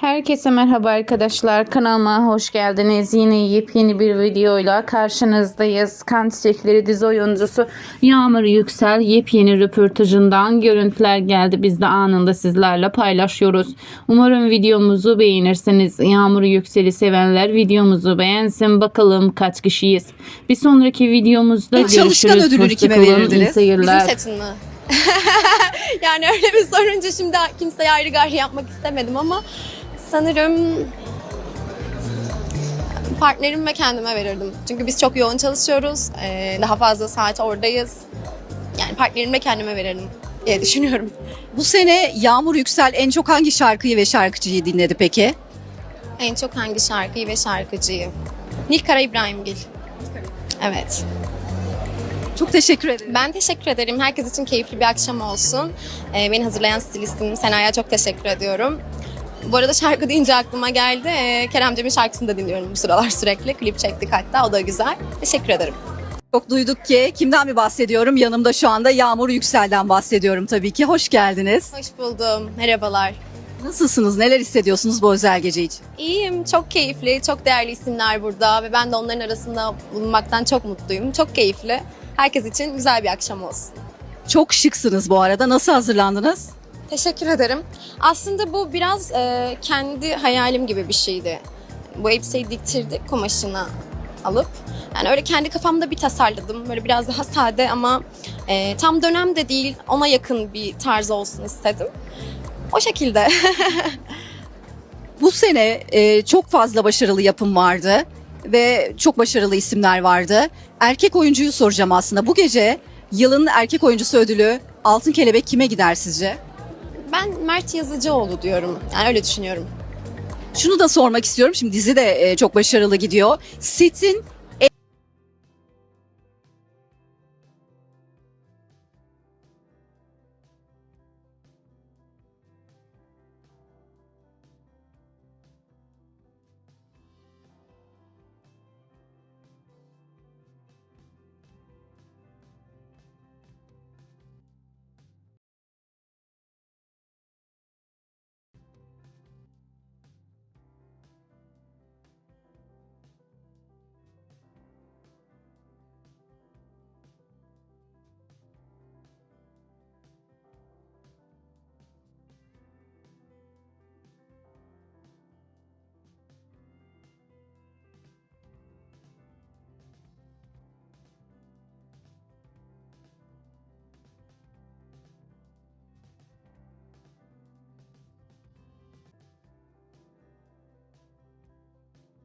Herkese merhaba arkadaşlar. Kanalıma hoş geldiniz. Yine yepyeni bir videoyla karşınızdayız. Kan Çiçekleri dizi oyuncusu Yağmur Yüksel yepyeni röportajından görüntüler geldi. Biz de anında sizlerle paylaşıyoruz. Umarım videomuzu beğenirsiniz. Yağmur Yüksel'i sevenler videomuzu beğensin. Bakalım kaç kişiyiz. Bir sonraki videomuzda çalışkan görüşürüz. ödülünü kime verirdiniz? Bizim setin mi? yani öyle bir sorunca şimdi kimseye ayrı gayrı yapmak istemedim ama sanırım partnerim ve kendime verirdim. Çünkü biz çok yoğun çalışıyoruz. Ee, daha fazla saat oradayız. Yani partnerim ve kendime verirdim diye düşünüyorum. Bu sene Yağmur Yüksel en çok hangi şarkıyı ve şarkıcıyı dinledi peki? En çok hangi şarkıyı ve şarkıcıyı? Nilkara İbrahimgil. Evet. Çok teşekkür ederim. Ben teşekkür ederim. Herkes için keyifli bir akşam olsun. Ee, beni hazırlayan stilistim Sena'ya çok teşekkür ediyorum. Bu arada şarkı deyince aklıma geldi. Ee, Kerem Cem'in şarkısını da dinliyorum bu sıralar sürekli. Klip çektik hatta o da güzel. Teşekkür ederim. Çok duyduk ki kimden mi bahsediyorum? Yanımda şu anda Yağmur Yüksel'den bahsediyorum tabii ki. Hoş geldiniz. Hoş buldum. Merhabalar. Nasılsınız? Neler hissediyorsunuz bu özel gece için? İyiyim. Çok keyifli. Çok değerli isimler burada ve ben de onların arasında bulunmaktan çok mutluyum. Çok keyifli. Herkes için güzel bir akşam olsun. Çok şıksınız bu arada. Nasıl hazırlandınız? Teşekkür ederim. Aslında bu biraz e, kendi hayalim gibi bir şeydi. Bu elbiseyi diktirdik kumaşını alıp. Yani öyle kendi kafamda bir tasarladım. Böyle biraz daha sade ama e, tam dönem de değil ona yakın bir tarz olsun istedim. O şekilde. Bu sene e, çok fazla başarılı yapım vardı ve çok başarılı isimler vardı. Erkek oyuncuyu soracağım aslında. Bu gece yılın erkek oyuncusu ödülü Altın Kelebek kime gider sizce? Ben Mert Yazıcıoğlu diyorum. Yani öyle düşünüyorum. Şunu da sormak istiyorum. Şimdi dizi de e, çok başarılı gidiyor. Setin